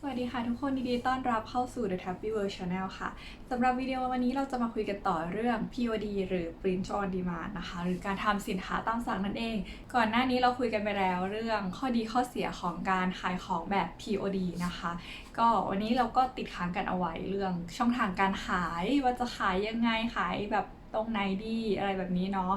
สวัสดีค่ะทุกคนยินดีต้อนรับเข้าสู่ The Tappy World Channel ค่ะสำหรับวิดีโอวันนี้เราจะมาคุยกันต่อเรื่อง POD หรือ Print on Demand นะคะ หรือการทำสินค้าตามสั่งนั่นเอง ก่อนหน้านี้เราคุยกันไปแล้วเรื่องข้อดีข้อเสียของการขายของแบบ POD นะคะ ก็วันนี้เราก็ติดค้างกันเอาไว้เรื่องช่องทางการขายว่าจะขายยังไงขายแบบตรงไหนดีอะไรแบบนี้เนาะ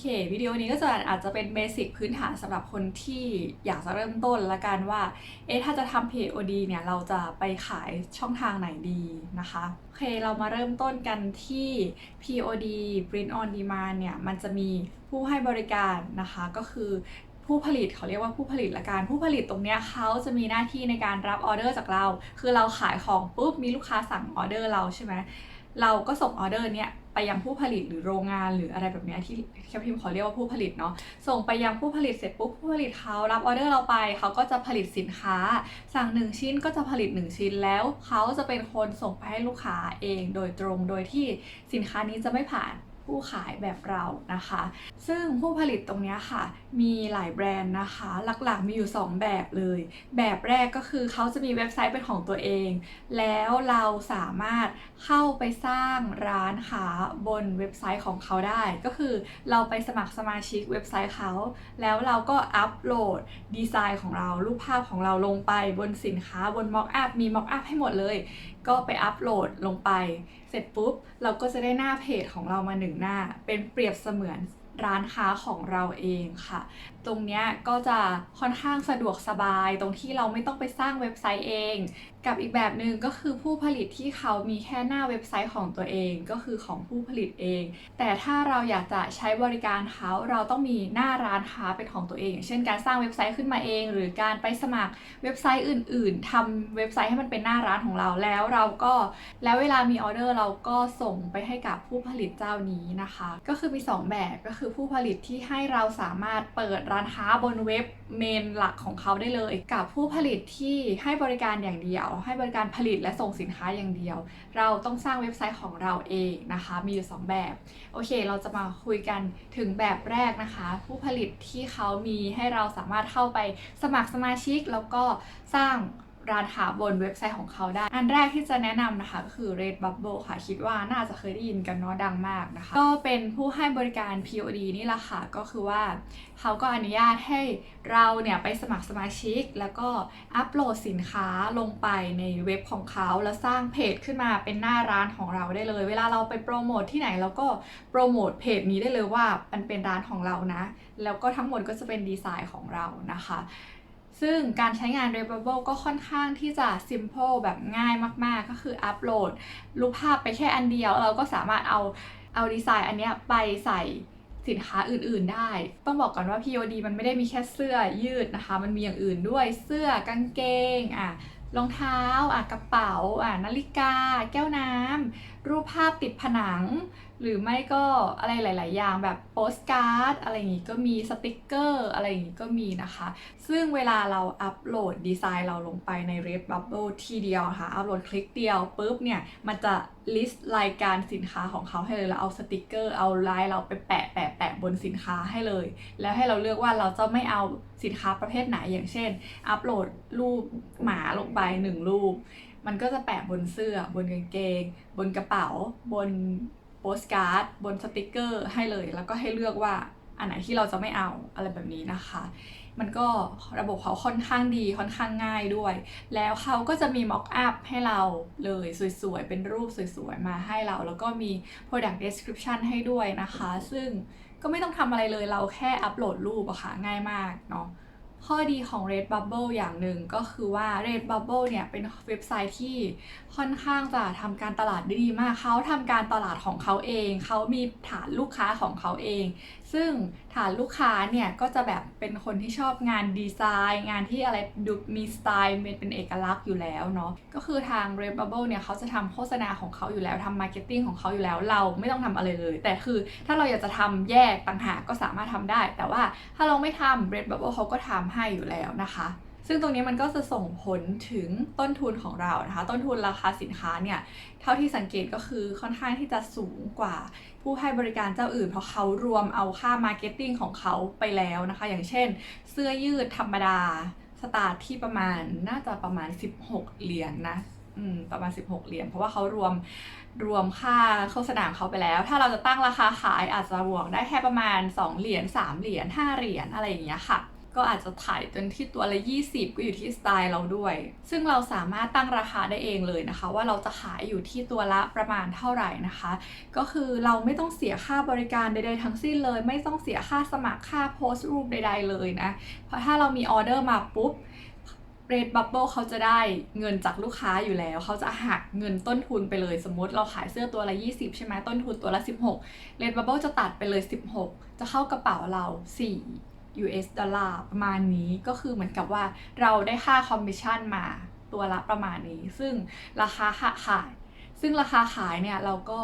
เควิดีโอนี้ก็จะอาจจะเป็นเบสิกพื้นฐานสำหรับคนที่อยากจะเริ่มต้นละกันว่า เอ๊ะถ้าจะทำ POD เนี่ย เราจะไปขายช่องทางไหนดีนะคะโอเคเรามาเริ่มต้นกันที่ POD Print on Demand เนี่ย มันจะมีผู้ให้บริการนะคะก็คือผู้ผลิตเขาเรียกว่าผู้ผลิตละกันผู้ผลิตตรงเนี้ยเขาจะมีหน้าที่ในการรับออเดอร์จากเรา คือเราขายของปุ๊บมีลูกค้าสั่งออเดอร์เราใช่ไหม เราก็ส่งออเดอร์เนี้ยไปยังผู้ผลิตหรือโรงงานหรืออะไรแบบนี้ที่แคปพิมขอเรียกว่าผู้ผลิตเนาะส่งไปยังผู้ผลิตเสร็จปุ๊บผู้ผลิตเขารับออเดอร์เราไปเขาก็จะผลิตสินค้า สั่ง 1 ชิ้นก็จะผลิต 1 ชิ้นแล้วเขาจะเป็นคนส่งไปให้ลูกค้าเองโดยตรงโดยที่สินค้านี้จะไม่ผ่าน ผู้ขายแบบเรานะคะ ซึ่งผู้ผลิตตรงนี้ค่ะ มีหลายแบรนด์นะคะ หลักๆมีอยู่ 2 แบบเลย แบบแรกก็คือเขาจะมีเว็บไซต์เป็นของตัวเอง แล้วเราสามารถเข้าไปสร้างร้านค้าบนเว็บไซต์ของเขาได้ ก็คือเราไปสมัครสมาชิกเว็บไซต์เขา แล้วเราก็อัปโหลดดีไซน์ของเรารูปภาพของเราลงไปบนสินค้าบน Mock Up มี Mock Up ให้หมดเลย ก็ไปอัปโหลดลงไป เสร็จปุ๊บเราก็จะได้หน้าเพจของเรามาหนึ่งหน้า เป็นเปรียบเสมือนร้านค้าของเราเองค่ะตรงนี้ก็จะค่อนข้างสะดวกสบายตรงที่เราไม่ต้องไปสร้างเว็บไซต์เอง กับอีกแบบหนึ่งก็คือผู้ผลิตที่เขามีแค่หน้าเว็บไซต์ของตัวเองก็คือของผู้ผลิตเอง แต่ถ้าเราอยากจะใช้บริการเขาเราต้องมีหน้าร้านค้าเป็นของตัวเอง เช่นการสร้างเว็บไซต์ขึ้นมาเอง หรือการไปสมัครเว็บไซต์อื่น ๆทำเว็บไซต์ให้มันเป็นหน้าร้านของเราแล้วเราก็แล้วเวลามีออเดอร์เราก็ส่งไปให้กับผู้ผลิตเจ้านี้นะคะ ก็คือมีสองแบบก็คือผู้ผลิตที่ให้เราสามารถเปิดร้านค้าบนเว็บเมนหลักของเขาได้เลย กับผู้ผลิตที่ให้บริการอย่างเดียว ให้บริการผลิตและส่งสินค้าอย่างเดียว เราต้องสร้างเว็บไซต์ของเราเองนะคะ มีอยู่ 2 แบบ โอเค เราจะมาคุยกันถึงแบบแรกนะคะ ผู้ผลิตที่เขามีให้เราสามารถเข้าไปสมัครสมาชิกแล้วก็สร้าง ร้านค้าบนเว็บไซต์ของเขาได้ อันแรกที่จะแนะนำนะคะก็คือ Redbubble ค่ะ คิดว่าน่าจะเคยได้ยินกันเนาะดังมากนะคะ ก็เป็นผู้ให้บริการ POD นี่แหละค่ะ ก็คือว่าเขาก็อนุญาตให้เราเนี่ยไปสมัครสมาชิก แล้วก็อัปโหลดสินค้าลงไปในเว็บของเขา แล้วสร้างเพจขึ้นมาเป็นหน้าร้านของเราได้เลย เวลาเราไปโปรโมทที่ไหนเราก็โปรโมทเพจนี้ได้เลยว่ามันเป็นร้านของเรานะ แล้วก็ทั้งหมดก็จะเป็นดีไซน์ของเรานะคะ ซึ่งการใช้งาน Redbubble ก็ค่อนข้างที่จะ simple แบบง่ายมาก ๆ ก็คืออัปโหลดรูปภาพไปแค่อันเดียว เราก็สามารถเอาเอาดีไซน์อันเนี้ยไปใส่สินค้าอื่นๆได้ ต้องบอกก่อนว่า POD มันไม่ได้มีแค่เสื้อยืดนะคะ มันมีอย่างอื่นด้วยเสื้อกางเกงอะรองเท้าอะกระเป๋าอะนาฬิกา แก้วน้ำรูปภาพติดผนัง หรือไม่ก็อะไรหลาย ๆ อย่างแบบโปสการ์ดอะไรอย่างงี้ก็มีสติกเกอร์อะไรอย่างงี้ก็มีนะคะ ซึ่งเวลาเราอัปโหลดดีไซน์เราลงไปใน Redbubble ทีเดียวค่ะ อัปโหลดคลิกเดียวปุ๊บเนี่ย มันจะ list รายการสินค้าของเขาให้เลยแล้วเอาสติกเกอร์เอาลายเราไปแปะแปะแปะบนสินค้าให้เลย แล้วให้เราเลือกว่าเราจะไม่เอาสินค้าประเภทไหนอย่างเช่น อัปโหลดรูปหมาลงไปหนึ่งรูป มันก็จะแปะบนเสื้อบนกางเกง บนกระเป๋าบน โปสการ์ดบนสติกเกอร์ให้เลย แล้วก็ให้เลือกว่าอันไหนที่เราจะไม่เอาอะไรแบบนี้นะคะ มันก็ระบบเขาค่อนข้างดีค่อนข้างง่ายด้วย แล้วเขาก็จะมี mock up ให้เราเลยสวยๆ เป็นรูปสวยๆ มาให้เรา แล้วก็มี product description ให้ด้วยนะคะ ซึ่งก็ไม่ต้องทำอะไรเลยเราแค่อัปโหลดรูปอะค่ะง่ายมากเนาะ ข้อดีของ Redbubble อย่างหนึ่งก็คือว่า Redbubble เนี่ยเป็นเว็บไซต์ที่ค่อนข้างจะทำการตลาดดีมาก เขาทำการตลาดของเขาเอง เขามีฐานลูกค้าของเขาเองซึ่งฐานลูกค้าเนี่ยก็จะแบบเป็นคนที่ชอบงานดีไซน์ งานที่อะไรดูมีสไตล์เป็นเอกลักษณ์อยู่แล้วเนาะก็คือทาง Redbubble เนี่ยเขาจะทำโฆษณาของเขาอยู่แล้วทำมาร์เก็ตติ้งของเขาอยู่แล้วเราไม่ต้องทำอะไรเลย แต่คือถ้าเราอยากจะทำแยกต่างหากก็สามารถทำได้ แต่ว่าถ้าเราไม่ทำ Redbubble เขาก็ทำให้อยู่แล้วนะคะ ซึ่งตรงนี้มันก็จะส่งผลถึงต้นทุนของเรานะคะ ต้นทุนราคาสินค้าเนี่ย เท่าที่สังเกตก็คือค่อนข้างที่จะสูงกว่าผู้ให้บริการเจ้าอื่น เพราะเขารวมเอาค่ามาร์เก็ตติ้งของเขาไปแล้วนะคะ อย่างเช่น เสื้อยืดธรรมดาสตาร์ทที่ประมาณน่าจะประมาณ 16 เหรียญนะประมาณ 16 เหรียญ เพราะว่าเขารวมรวมค่าโฆษณาของเขาไปแล้ว ถ้าเราจะตั้งราคาขายอาจจะบวกได้แค่ประมาณ 2 เหรียญ 3 เหรียญ 5 เหรียญอะไรอย่างเงี้ยค่ะ ก็อาจจะถ่ายจนที่ตัวละ 20 ก็อยู่ที่สไตล์เราด้วย ซึ่งเราสามารถตั้งราคาได้เองเลยนะคะ ว่าเราจะขายอยู่ที่ตัวละประมาณเท่าไหร่นะคะ ก็คือเราไม่ต้องเสียค่าบริการใดๆทั้งสิ้นเลย ไม่ต้องเสียค่าสมัครค่าโพสต์รูปใด ๆ เลยนะ เพราะถ้าเรามีออเดอร์มาปุ๊บเรดบับเบิลเขาจะได้เงินจากลูกค้าอยู่แล้ว เขาจะหักเงินต้นทุนไปเลยสมมติเราขายเสื้อตัวละ 20 ใช่ไหมต้นทุนตัวละ 16เรดบับเบิลจะตัดไปเลย 16 จะเข้ากระเป๋าเรา 4 US ดอลลาร์ประมาณนี้ก็คือเหมือนกับว่าเราได้ค่าคอมมิชชั่นมาตัวละประมาณนี้ ซึ่งราคาขาย ซึ่งราคาขายเนี่ยเราก็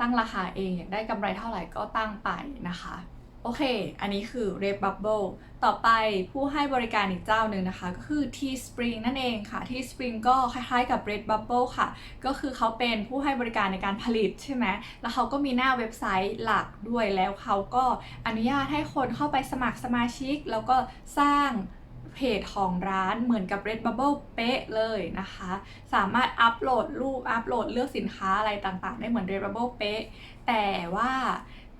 ตั้งราคาเองอยากได้กำไรเท่าไหร่ก็ตั้งไปนะคะ โอเค อันนี้คือ Red Bubble ต่อไปผู้ให้บริการอีกเจ้าหนึ่งนะคะ ก็คือ Teespring นั่นเองค่ะ Teespring ก็คล้ายๆกับ Red Bubble ค่ะ ก็คือเขาเป็นผู้ให้บริการในการผลิตใช่ไหม แล้วเขาก็มีหน้าเว็บไซต์หลักด้วยแล้วเขาก็อนุญาตให้คนเข้าไปสมัครสมาชิก แล้วก็สร้างเพจของร้านเหมือนกับ Red Bubble เป๊ะเลยนะคะ สามารถอัปโหลดรูปอัปโหลดเลือกสินค้าอะไรต่างๆ ได้เหมือน Red Bubble เป๊ะแต่ว่า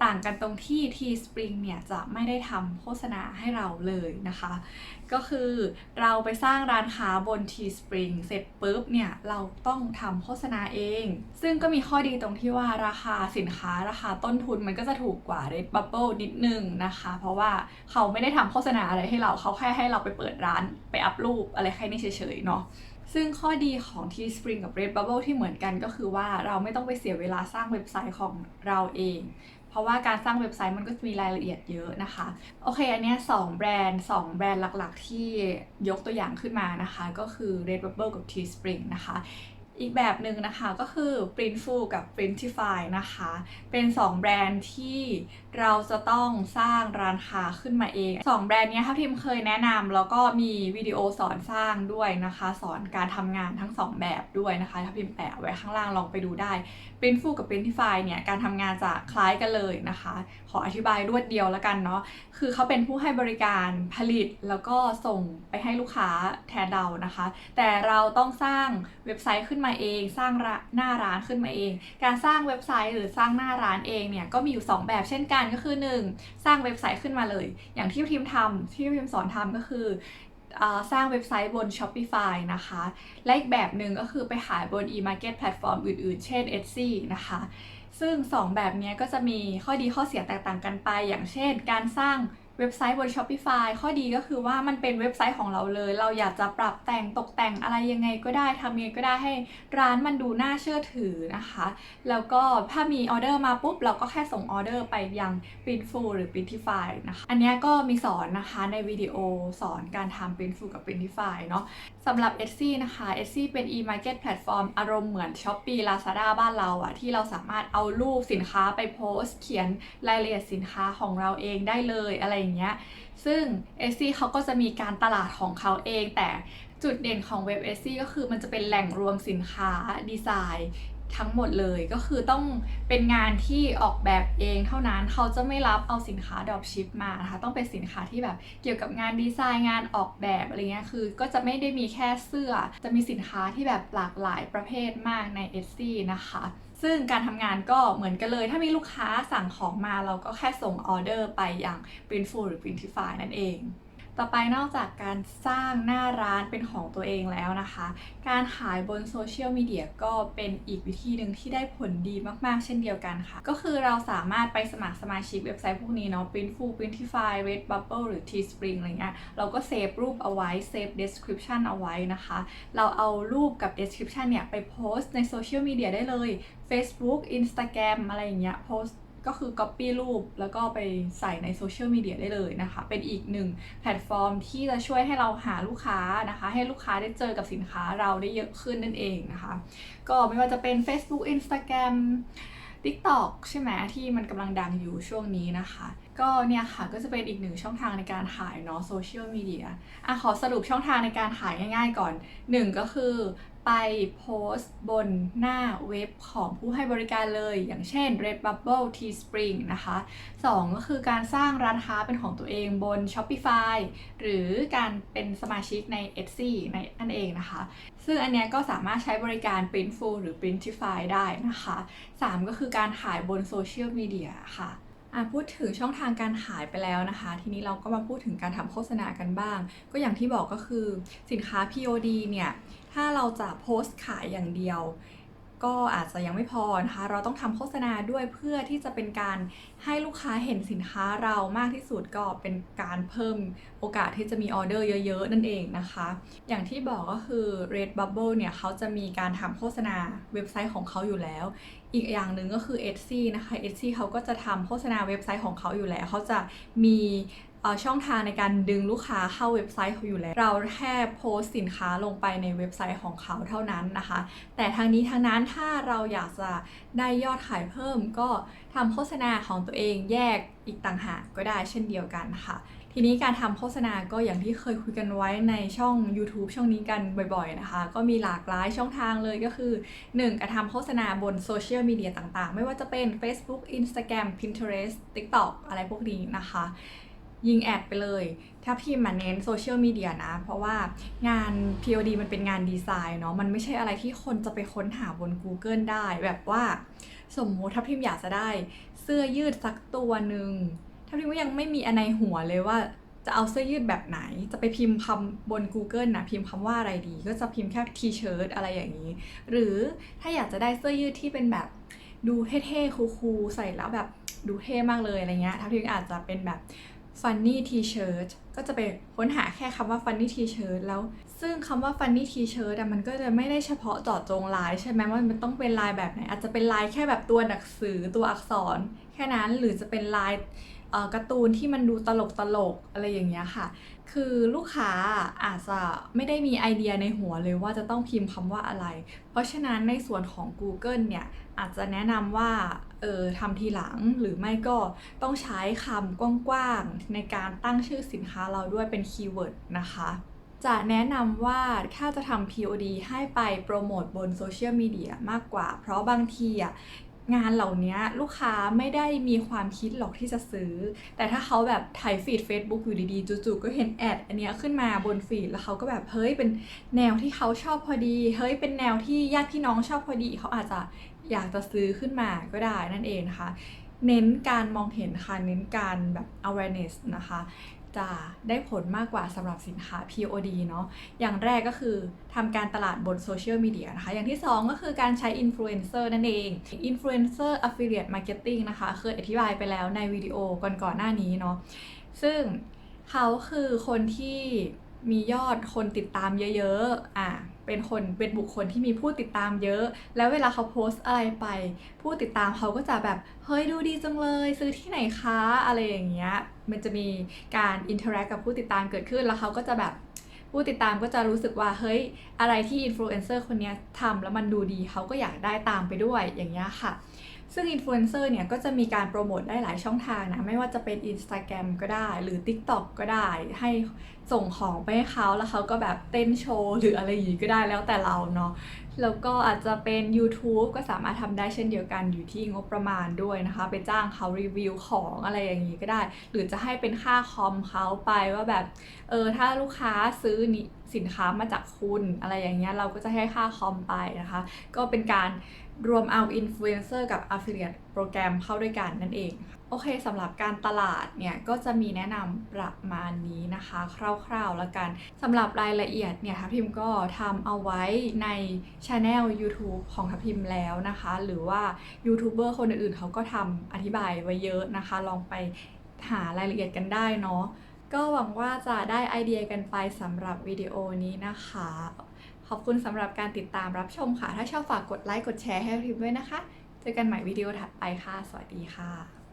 ต่างกันตรงที่ Teespring เนี่ยจะไม่ได้ทำโฆษณาให้เราเลยนะคะ ก็คือเราไปสร้างร้านค้าบน Teespring เสร็จปุ๊บเนี่ยเราต้องทำโฆษณาเอง ซึ่งก็มีข้อดีตรงที่ว่าราคาสินค้าราคาต้นทุนมันก็จะถูกกว่า Redbubble นิดนึงนะคะ เพราะว่าเขาไม่ได้ทำโฆษณาอะไรให้เราเขาแค่ให้เราไปเปิดร้านไปอัพรูปอะไรแค่นี้เฉยๆเนาะซึ่งข้อดีของ Teespring กับ Redbubble ที่เหมือนกันก็คือว่าเราไม่ต้องไปเสียเวลาสร้างเว็บไซต์ของเราเอง เพราะว่าการสร้างเว็บไซต์มันก็จะมีรายละเอียดเยอะนะคะ โอเค อันนี้สองแบรนด์ 2 แบรนด์หลักๆ ที่ยกตัวอย่างขึ้นมานะคะ ก็คือ Redbubble กับ Teespring นะคะ อีกแบบหนึ่งนะคะก็คือ Printful กับ Printify นะคะ เป็น 2 แบรนด์ที่เราจะต้องสร้างร้านค้าขึ้นมาเอง 2 แบรนด์นี้ยถ้าพิมพ์เคยแนะนำแล้วก็มีวิดีโอสอนสร้างด้วยนะคะ สอนการทำงานทั้ง 2 แบบด้วยนะคะถ้าพิมพ์แปะไว้ข้างล่างลองไปดูได้ Printful กับ Printify เนี่ยการทำงานจะคล้ายกันเลยนะคะ ขออธิบายรวดเดียวแล้วกันเนาะคือเขาเป็นผู้ให้บริการผลิตแล้วก็ส่งไปให้ลูกค้าแทนเรานะคะ แต่เราต้องสร้างเว็บไซต์ขึ้นมาเอง สร้างหน้าร้านขึ้นมาเอง การสร้างเว็บไซต์หรือสร้างหน้าร้านเองเนี่ยก็มีอยู่ 2 แบบเช่นกันก็คือ 1 สร้างเว็บไซต์ขึ้นมาเลย อย่างที่พิมพ์ทำที่พิมพ์สอนทำก็คือสร้างเว็บไซต์บน Shopify นะคะ และอีกแบบหนึ่งก็คือไปขายบน e-market แพลตฟอร์มอื่นๆ เช่น Etsy นะคะ ซึ่ง 2 แบบนี้ก็จะมีข้อดีข้อเสียแตกต่างกันไป อย่างเช่น การสร้าง เว็บไซต์บน Shopify ข้อดีก็คือว่ามันเป็นเว็บไซต์ของเราเลย เราอยากจะปรับแต่งตกแต่งอะไรยังไงก็ได้ทำยังไงก็ได้ให้ร้านมันดูน่าเชื่อถือนะคะ แล้วก็ถ้ามีออเดอร์มาปุ๊บ เราก็แค่ส่งออเดอร์ไปยัง Printful หรือ Printify นะคะ อันนี้ก็มีสอนนะคะในวิดีโอสอนการทำ Printful กับ Printify เนาะสำหรับ Etsy นะคะ Etsy เป็น e-market platform อารมณ์เหมือน Shopee Lazada บ้านเราอะที่เราสามารถเอารูปสินค้าไปโพสเขียนรายละเอียดสินค้าของเราเองได้เลยอะไรอย่างเงี้ย ซึ่ง s อเขาก็จะมีการตลาดของเขาเอง แต่จุดเด่นของเว็บ s อก็คือมันจะเป็นแหล่งรวมสินค้าดีไซน์ทั้งหมดเลยก็คือต้องเป็นงานที่ออกแบบเองเท่านั้นเขาจะไม่รับเอาสินค้าดรอปชิปมานะคะต้องเป็นสินค้าที่แบบเกี่ยวกับงานดีไซน์งานออกแบบอะไรเงี้ยคือ ก็จะไม่ได้มีแค่เสื้อ จะมีสินค้าที่แบบหลากหลายประเภทมากใน Etsy นะคะ ซึ่งการทำงานก็เหมือนกันเลย ถ้ามีลูกค้าสั่งของมาเราก็แค่ส่งออเดอร์ไปอย่าง Printful หรือ Printify นั่นเอง ต่อไปนอกจากการสร้างหน้าร้านเป็นของตัวเองแล้วนะคะ การขายบนโซเชียลมีเดียก็เป็นอีกวิธีหนึ่งที่ได้ผลดีมากๆ เช่นเดียวกันค่ะ ก็คือเราสามารถไปสมัครสมาชิกเว็บไซต์พวกนี้เนาะ Printful Printify Redbubble หรือ Teespring อะไรเงี้ย เราก็เซฟรูปเอาไว้ เซฟ description เอาไว้นะคะ เราเอารูปกับ description เนี่ยไปโพสต์ในโซเชียลมีเดียได้เลย Facebook Instagram อะไรอย่างเงี้ยโพสต์ ก็คือ Copy รูปแล้วก็ไปใส่ในโซเชียลมีเดียได้เลยนะคะ เป็นอีกหนึ่งแพลตฟอร์มที่จะช่วยให้เราหาลูกค้านะคะ ให้ลูกค้าได้เจอกับสินค้าเราได้เยอะขึ้นนั่นเองนะคะ ก็ไม่ว่าจะเป็น Facebook Instagram TikTok ใช่ไหมที่มันกำลังดังอยู่ช่วงนี้นะคะ ก็เนี่ยค่ะก็จะเป็นอีกหนึ่งช่องทางในการขายเนาะโซเชียลมีเดียอะขอสรุปช่องทางในการขายง่ายๆก่อน 1 ก็คือ ไปโพสต์บนหน้าเว็บของผู้ให้บริการเลย อย่างเช่น Redbubble Teespring นะคะ 2 ก็คือการสร้างร้านค้าเป็นของตัวเองบน Shopify หรือการเป็นสมาชิกใน Etsy ในนั่นเองนะคะ ซึ่งอันเนี้ยก็สามารถใช้บริการ Printful หรือ Printify ได้นะคะ 3 ก็คือการขายบนโซเชียลมีเดียค่ะอะพูดถึงช่องทางการขายไปแล้วนะคะ ทีนี้เราก็มาพูดถึงการทำโฆษณากันบ้าง ก็อย่างที่บอกก็คือสินค้า POD เนี่ย ถ้าเราจะโพสต์ขายอย่างเดียว ก็อาจจะยังไม่พอนะคะ เราต้องทำโฆษณาด้วยเพื่อที่จะเป็นการให้ลูกค้าเห็นสินค้าเรามากที่สุดก็เป็นการเพิ่มโอกาสที่จะมีออเดอร์เยอะ ๆ นั่นเองนะคะ อย่างที่บอกก็คือ Redbubble เนี่ยเขาจะมีการทำโฆษณาเว็บไซต์ของเขาอยู่แล้ว อีกอย่างหนึ่งก็คือ Etsy นะคะ Etsy เขาก็จะทำโฆษณาเว็บไซต์ของเขาอยู่แล้วเขาจะมี ช่องทางในการดึงลูกค้าเข้าเว็บไซต์เขาอยู่แล้ว เราแค่โพสต์สินค้าลงไปในเว็บไซต์ของเขาเท่านั้นนะคะ แต่ทางนี้ทางนั้นถ้าเราอยากจะได้ยอดขายเพิ่ม ก็ทำโฆษณาของตัวเองแยกอีกต่างหากก็ได้เช่นเดียวกันค่ะทีนี้การทำโฆษณาก็อย่างที่เคยคุยกันไว้ในช่อง YouTube ช่องนี้กันบ่อยๆนะคะ ก็มีหลากหลายช่องทางเลยก็คือ 1. การทำโฆษณาบนโซเชียลมีเดียต่างๆ ไม่ว่าจะเป็น Facebook Instagram Pinterest TikTok อะไรพวกนี้นะคะ ยิงแอดไปเลย ถ้าพิมพ์มาเน้นโซเชียลมีเดียนะ เพราะว่างาน POD มันเป็นงานดีไซน์เนาะ มันไม่ใช่อะไรที่คนจะไปค้นหาบน Google ได้ แบบว่าสมมติถ้าพิมพ์อยากจะได้เสื้อยืดสักตัวหนึ่งถ้าพิมพ์ก็ยังไม่มีอนในหัวเลยว่าจะเอาเสื้อยืดแบบไหน จะไปพิมพ์คำบน Google นะพิมพ์คำว่าอะไรดี ก็จะพิมพ์แค่ T-shirt อะไรอย่างนี้ หรือถ้าอยากจะได้เสื้อยืดที่เป็นแบบดูเท่ๆคูลๆใส่แล้วแบบดูเท่มากเลยอะไรเงี้ยถ้าพิมพ์อาจจะเป็นแบบ funny t-shirt ก็จะไปค้นหาแค่คำว่า funny t-shirt แล้วซึ่งคำว่า funny t-shirt มันก็จะไม่ได้เฉพาะเจาะจงลายใช่ไหมว่ามันต้องเป็นลายแบบไหน อาจจะเป็นลายแค่แบบตัวหนังสือตัวอักษร แค่นั้นหรือจะเป็นลายเอ่อการ์ตูนที่มันดูตลกตลกๆอะไรอย่างเงี้ยค่ะ คือลูกค้าอาจจะไม่ได้มีไอเดียในหัวเลยว่าจะต้องพิมพ์คำว่าอะไร เพราะฉะนั้นในส่วนของ Google เนี่ยอาจจะแนะนำว่า เออทำทีหลังหรือไม่ก็ต้องใช้คำกว้างๆในการตั้งชื่อสินค้าเราด้วยเป็นคีย์เวิร์ดนะคะ จะแนะนำว่าถ้าจะทำ POD ให้ไปโปรโมทบนโซเชียลมีเดียมากกว่า เพราะบางทีอะงานเหล่านี้ลูกค้าไม่ได้มีความคิดหรอกที่จะซื้อ แต่ถ้าเขาแบบถ่ายฟีด Facebook อยู่ดีๆจู่ๆก็เห็นแอดอันนี้ขึ้นมาบนฟีดแล้วเขาก็แบบเฮ้ยเป็นแนวที่เขาชอบพอดี เฮ้ยเป็นแนวที่ญาติพี่น้องชอบพอดี เขาอาจจะ อยากจะซื้อขึ้นมาก็ได้นั่นเองนะคะ เน้นการมองเห็นค่ะเน้นการแบบ awareness นะคะจะได้ผลมากกว่าสำหรับสินค้า POD เนาะ อย่างแรกก็คือทำการตลาดบนโซเชียลมีเดียนะคะ อย่างที่ 2 ก็คือการใช้อินฟลูเอนเซอร์นั่นเองอินฟลูเอนเซอร์ affiliate marketing นะคะ เคยอธิบายไปแล้วในวิดีโอก่อนๆหน้านี้เนาะ ซึ่งเขาคือคนที่มียอดคนติดตามเยอะๆ อะ เป็นคนเป็นบุคคลที่มีผู้ติดตามเยอะ แล้วเวลาเขาโพสต์อะไรไป ผู้ติดตามเขาก็จะแบบเฮ้ยดูดีจังเลย ซื้อที่ไหนคะอะไรอย่างเงี้ยมันจะมีการอินเทอร์แอคกับผู้ติดตามเกิดขึ้นแล้วเขาก็จะแบบผู้ติดตามก็จะรู้สึกว่าเฮ้ยอะไรที่อินฟลูเอนเซอร์คนนี้ทำแล้วมันดูดีเขาก็อยากได้ตามไปด้วยอย่างเงี้ยค่ะ ซึ่งอินฟลูเอนเซอร์เนี่ยก็จะมีการโปรโมทได้หลายช่องทางนะ ไม่ว่าจะเป็น Instagram ก็ได้ หรือ TikTok ก็ได้ ให้ส่งของไปให้เขาแล้วเขาก็แบบเต้นโชว์ หรืออะไรอย่างงี้ก็ได้แล้วแต่เราเนาะแล้วก็อาจจะเป็น YouTube ก็สามารถทำได้เช่นเดียวกันอยู่ที่งบประมาณด้วยนะคะ ไปจ้างเขารีวิวของอะไรอย่างนี้ก็ได้ หรือจะให้เป็นค่าคอมเขาไปว่าแบบเออถ้าลูกค้าซื้อสินค้ามาจากคุณอะไรอย่างเงี้ยเราก็จะให้ค่าคอมไปนะคะ ก็เป็นการ รวมเอาอินฟลูเอนเซอร์กับ Affiliate โปรแกรมเข้าด้วยกันนั่นเอง โอเคสำหรับการตลาดเนี่ย ก็จะมีแนะนำประมาณนี้นะคะ คร่าวๆแล้วกันสำหรับรายละเอียดเนี่ยทัพพิมก็ทำเอาไว้ในช anel YouTube ของทัพพิมแล้วนะคะ หรือว่ายูทูบเบอร์คนอื่นๆเขาก็ทำอธิบายไว้เยอะนะคะ ลองไปหารายละเอียดกันได้เนาะก็หวังว่าจะได้ไอเดียกันไปสำหรับวิดีโอนี้นะคะ ขอบคุณสำหรับการติดตามรับชมค่ะ ถ้าชอบฝากกดไลค์กดแชร์ให้พิมพ์ด้วยนะคะ เจอกันใหม่วิดีโอถัดไปค่ะ สวัสดีค่ะ